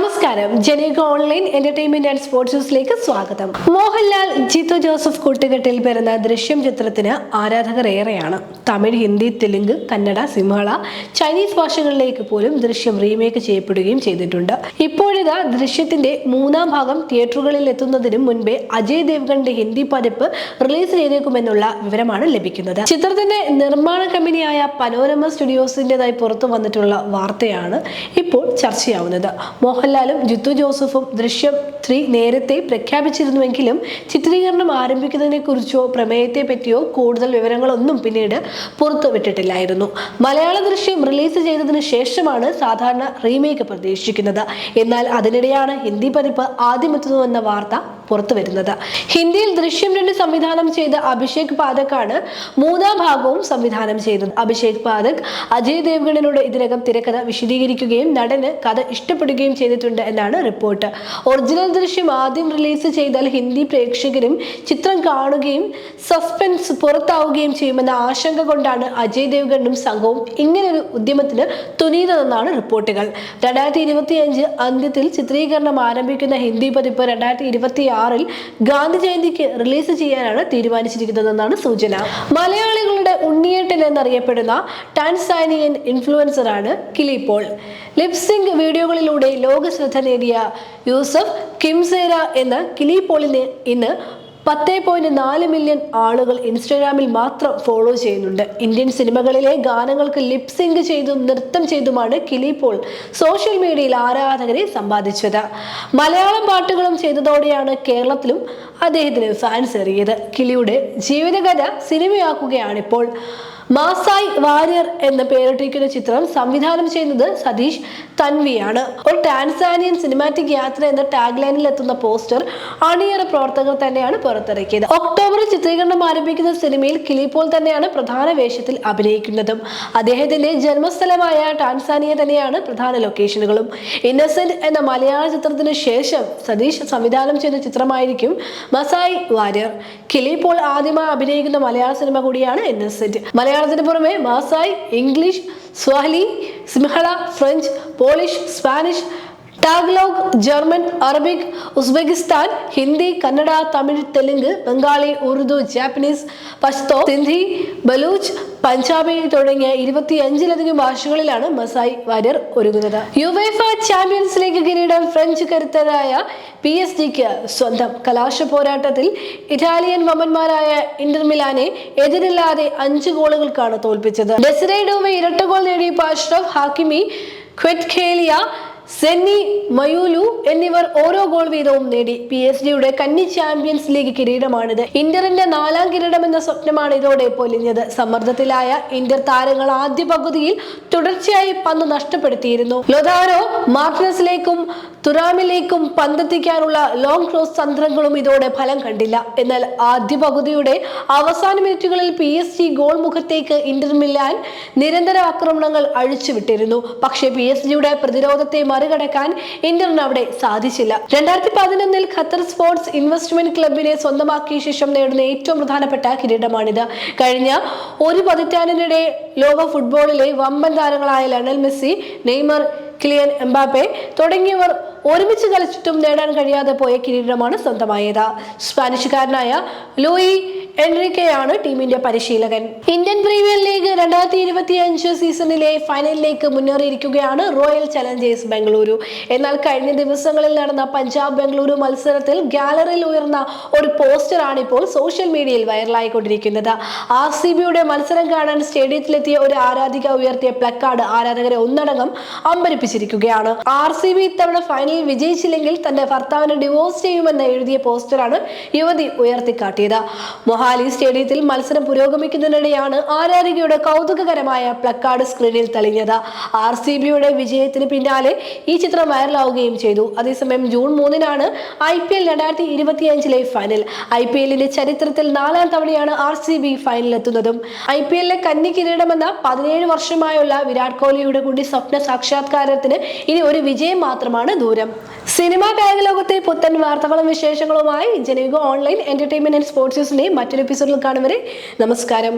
നമസ്കാരം. ജനീക online entertainment and sports ന്യൂസിലേക്ക് സ്വാഗതം. മോഹൻലാൽ ജിത്തു ജോസഫ് കൂട്ടുകെട്ടിൽ പിറന്ന ദൃശ്യം ചിത്രത്തിന് ആരാധകർ ഏറെയാണ്. തമിഴ് ഹിന്ദി തെലുങ്ക് കന്നഡ സിംഹള ചൈനീസ് ഭാഷകളിലേക്ക് പോലും ദൃശ്യം റീമേക്ക് ചെയ്യപ്പെടുകയും ചെയ്തിട്ടുണ്ട്. ഇപ്പോഴിതാ ദൃശ്യത്തിന്റെ മൂന്നാം ഭാഗം തിയേറ്ററുകളിൽ എത്തുന്നതിന് മുൻപേ അജയ് ദേവ്ഗണിന്റെ ഹിന്ദി പതിപ്പ് റിലീസ് ചെയ്തേക്കുമെന്നുള്ള വിവരമാണ് ലഭിക്കുന്നത്. ചിത്രത്തിന്റെ നിർമ്മാണ കമ്പനിയായ പനോരമ സ്റ്റുഡിയോസിന്റേതായി പുറത്തു വന്നിട്ടുള്ള വാർത്തയാണ് ഇപ്പോൾ ചർച്ചയാവുന്നത്. മോഹൻലാലും ജിത്തു ജോസഫും ദൃശ്യം ത്രീ നേരത്തെ പ്രഖ്യാപിച്ചിരുന്നുവെങ്കിലും ചിത്രീകരണം ആരംഭിക്കുന്നതിനെ കുറിച്ചോ പ്രമേയത്തെ പറ്റിയോ കൂടുതൽ വിവരങ്ങളൊന്നും പിന്നീട് പുറത്തുവിട്ടിട്ടില്ലായിരുന്നു. മലയാള ദൃശ്യം റിലീസ് ചെയ്തതിന് ശേഷമാണ് സാധാരണ റീമേക്ക് പ്രതീക്ഷിക്കുന്നത്. എന്നാൽ അതിനിടെയാണ് ഹിന്ദി പതിപ്പ് ആദ്യമെത്തുന്നുവെന്ന വാർത്ത പുറത്തു വരുന്നത്. ഹിന്ദിയിൽ ദൃശ്യം രണ്ട് സംവിധാനം ചെയ്ത അഭിഷേക് പാതക്കാണ് മൂന്നാം ഭാഗവും സംവിധാനം ചെയ്തത്. അഭിഷേക് പാതക് അജയ് ദേവ്ഗണിനോട് ഇതിനകം തിരക്കഥ വിശദീകരിക്കുകയും നടന് കഥ ഇഷ്ടപ്പെടുകയും ചെയ്തിട്ടുണ്ട് എന്നാണ് റിപ്പോർട്ട്. ഒറിജിനൽ ദൃശ്യം ആദ്യം റിലീസ് ചെയ്താൽ ഹിന്ദി പ്രേക്ഷകരും ചിത്രം കാണുകയും സസ്പെൻസ് പുറത്താവുകയും ചെയ്യുമെന്ന ആശങ്ക കൊണ്ടാണ് അജയ് ദേവ്ഗണും സംഘവും ഇങ്ങനൊരു ഉദ്യമത്തിന് തുനിയതെന്നാണ് റിപ്പോർട്ടുകൾ. രണ്ടായിരത്തി ഇരുപത്തി അഞ്ച് അന്ത്യത്തിൽ ചിത്രീകരണം ആരംഭിക്കുന്ന ഹിന്ദി പതിപ്പ് രണ്ടായിരത്തി ഇരുപത്തി ആറിൽ ഗാന്ധി ജയന്തിക്ക് റിലീസ് ചെയ്യാനാണ് തീരുമാനിച്ചിരിക്കുന്നതെന്നാണ് സൂചന. മലയാളികളുടെ ഉണ്ണിയേട്ടൻ എന്നറിയപ്പെടുന്ന ടാൻസാനിയൻ ഇൻഫ്ലുവൻസറാണ് കിലിപോൾ ലിപ്സിംഗ് വീഡിയോകളിലൂടെ ലോക ശ്രദ്ധ നേടിയ യൂസഫ് കിംസേര എന്ന കിലിപോളിനെ ഇന്ന് പത്ത് പോയിന്റ് നാല് മില്യൺ ആളുകൾ ഇൻസ്റ്റഗ്രാമിൽ മാത്രം ഫോളോ ചെയ്യുന്നുണ്ട്. ഇന്ത്യൻ സിനിമകളിലെ ഗാനങ്ങൾക്ക് ലിപ്സിങ്ക് ചെയ്തും നൃത്തം ചെയ്തുമാണ് കിലി പോൾ സോഷ്യൽ മീഡിയയിൽ ആരാധകരെ സമ്പാദിച്ചത്. മലയാളം പാട്ടുകളും ചെയ്തതോടെയാണ് കേരളത്തിലും അദ്ദേഹത്തിന് ഫാൻസ് എറിയത് കിലിയുടെ ജീവിതകഥ സിനിമയാക്കുകയാണിപ്പോൾ മാസായി വാര്യർ എന്ന പേരിട്ടിരിക്കുന്ന ചിത്രം സംവിധാനം ചെയ്യുന്നത് സതീഷ് തൻവിയാണ്. ഒരു ടാൻസാനിയൻ സിനിമാറ്റിക് യാത്ര എന്ന ടാഗ് ലൈനിൽ എത്തുന്ന പോസ്റ്റർ അണിയറ പ്രവർത്തകർ തന്നെയാണ് പുറത്തിറക്കിയത്. ഒക്ടോബറിൽ ചിത്രീകരണം ആരംഭിക്കുന്ന സിനിമയിൽ കിലിപ്പോൾ തന്നെയാണ് പ്രധാന വേഷത്തിൽ അഭിനയിക്കുന്നതും. അദ്ദേഹത്തിന്റെ ജന്മസ്ഥലമായ ടാൻസാനിയ തന്നെയാണ് പ്രധാന ലൊക്കേഷനുകളും ഇന്നസെന്റ് എന്ന മലയാള ചിത്രത്തിന് ശേഷം സതീഷ് സംവിധാനം ചെയ്ത ചിത്രമായിരിക്കും മസായി വാര്യർ. കിലിപ്പോൾ ആദ്യമായി അഭിനയിക്കുന്ന മലയാള സിനിമ കൂടിയാണ് ഇന്നസെന്റ് മലയാളത്തിന് പുറമെ Maasai English Swahili Sinhala French Polish Spanish Tagalog German Arabic Uzbekistan Hindi Kannada Tamil Telugu Bengali Urdu Japanese Pashto Sindhi Baloch Punjabi തുടങ്ങിയ ഇരുപത്തിയഞ്ചിലധികം ഭാഷകളിലാണ് മസായി വാര്യർ ഒരുങ്ങുന്നത്. യുവേഫ ചാമ്പ്യൻസ് ലീഗ് കിരീടം ഫ്രഞ്ച് കരുത്തരായ പി എസ് ജിക്ക് സ്വന്തം കലാശ പോരാട്ടത്തിൽ ഇറ്റാലിയൻ വമ്പന്മാരായ ഇന്റർ മിലാനെ എതിരില്ലാതെ അഞ്ച് ഗോളുകൾക്കാണ് തോൽപ്പിച്ചത്. ഡെസിറേ ഡോവെ ഇരട്ട ഗോൾ നേടിയ അഷ്റഫ് ഹാക്കിമി ക്വെറ്റ്ഖേലിയ സെന്നി മയൂലു എന്നിവർ ഓരോ ഗോൾ വീതവും നേടി. പി എസ് ഡിയുടെ കന്നി ചാമ്പ്യൻസ് ലീഗ് കിരീടമാണിത്. ഇന്ററിന്റെ നാലാം കിരീടം എന്ന സ്വപ്നമാണ് ഇതോടെ പൊലിഞ്ഞത്. സമ്മർദ്ദത്തിലായ ഇന്റർ താരങ്ങൾ ആദ്യ പകുതിയിൽ തുടർച്ചയായി പന്ത് നഷ്ടപ്പെടുത്തിയിരുന്നു. ലൊതാരോ മാർട്ടിനസിലേക്കും തുറാമിലേക്കും പന്തെത്തിക്കാനുള്ള ലോങ് ക്രോസ് തന്ത്രങ്ങളും ഇതോടെ ഫലം കണ്ടില്ല. എന്നാൽ ആദ്യ പകുതിയുടെ അവസാന മിനിറ്റുകളിൽ പി എസ് ജി ഗോൾ മുഖത്തേക്ക് ഇന്റർ മിലാൻ നിരന്തര ആക്രമണങ്ങൾ അഴിച്ചുവിട്ടിരുന്നു. പക്ഷേ പി എസ് ജിയുടെ പ്രതിരോധത്തെ മറികടക്കാൻ ഇന്ററിന് അവിടെ സാധിച്ചില്ല. രണ്ടായിരത്തി പതിനൊന്നിൽ ഖത്തർ സ്പോർട്സ് ഇൻവെസ്റ്റ്മെന്റ് ക്ലബിനെ സ്വന്തമാക്കിയ ശേഷം നേടുന്ന ഏറ്റവും പ്രധാനപ്പെട്ട കിരീടമാണിത്. കഴിഞ്ഞ ഒരു പതിറ്റാണ്ടിനിടെ ലോക ഫുട്ബോളിലെ വമ്പൻ താരങ്ങളായ Lionel Messi Neymar Kylian Mbappe തുടങ്ങിയവർ ഒരുമിച്ച് കളിച്ചിട്ടും നേടാൻ കഴിയാതെ പോയ കിരീടമാണ് സ്വന്തമായത്. സ്പാനിഷുകാരനായ ലൂയി എൻറിക്കയാണ് ടീമിന്റെ പരിശീലകൻ. ഇന്ത്യൻ പ്രീമിയർ ലീഗ് രണ്ടായിരത്തി ഇരുപത്തി അഞ്ച് സീസണിലെ ഫൈനലിലേക്ക് മുന്നേറിയിരിക്കുകയാണ് റോയൽ ചലഞ്ചേഴ്സ് ബംഗളൂരു. എന്നാൽ കഴിഞ്ഞ ദിവസങ്ങളിൽ നടന്ന പഞ്ചാബ് ബംഗളൂരു മത്സരത്തിൽ ഗാലറിയിൽ ഉയർന്ന ഒരു പോസ്റ്ററാണ് ഇപ്പോൾ സോഷ്യൽ മീഡിയയിൽ വൈറലായിക്കൊണ്ടിരിക്കുന്നത്. ആർ സി ബിയുടെ മത്സരം കാണാൻ സ്റ്റേഡിയത്തിലെത്തിയ ഒരു ആരാധിക ഉയർത്തിയ പ്ലക്കാർഡ് ആരാധകരെ ഒന്നടങ്കം അമ്പരിപ്പിച്ചിരിക്കുകയാണ്. ആർ സി ബി ഇത്തവണ ഫൈനലിൽ വിജയിച്ചില്ലെങ്കിൽ തന്റെ ഭർത്താവിനെ ഡിവോഴ്സ് ചെയ്യുമെന്ന് എഴുതിയ പോസ്റ്ററാണ് യുവതി ഉയർത്തിക്കാട്ടിയത്. മൊഹാലി സ്റ്റേഡിയത്തിൽ മത്സരം പുരോഗമിക്കുന്നതിനിടെയാണ് ആരാധികയുടെ കൗതുകകരമായ പ്ലക്കാർഡ് സ്ക്രീനിൽ തെളിഞ്ഞത്. ആർ സി ബിയുടെ വിജയത്തിന് പിന്നാലെ ഈ ചിത്രം വൈറലാവുകയും ചെയ്തു. അതേസമയം ജൂൺ മൂന്നിനാണ് ഐ പി എൽ രണ്ടായിരത്തി ഇരുപത്തിയഞ്ചിലെ ഫൈനൽ. ഐ പി എല്ലിന്റെ ചരിത്രത്തിൽ നാലാം തവണയാണ് ആർ സി ബി ഫൈനലിലെത്തുന്നതും. ഐ പി എല്ലിലെ കന്നി കിരീടമെന്ന പതിനേഴ് വർഷമായുള്ള വിരാട് കോഹ്ലിയുടെ കൂടി സ്വപ്ന സാക്ഷാത്കാരത്തിന് ഇനി ഒരു വിജയം മാത്രമാണ് ദൂരം. സിനിമാ കായിക ലോകത്തെ പുത്തൻ വാർത്തകളും വിശേഷങ്ങളുമായി Janayugom online entertainment and sports ന്യൂസിന്റെ മറ്റൊരു എപ്പിസോഡിൽ കാണുവരെ നമസ്കാരം.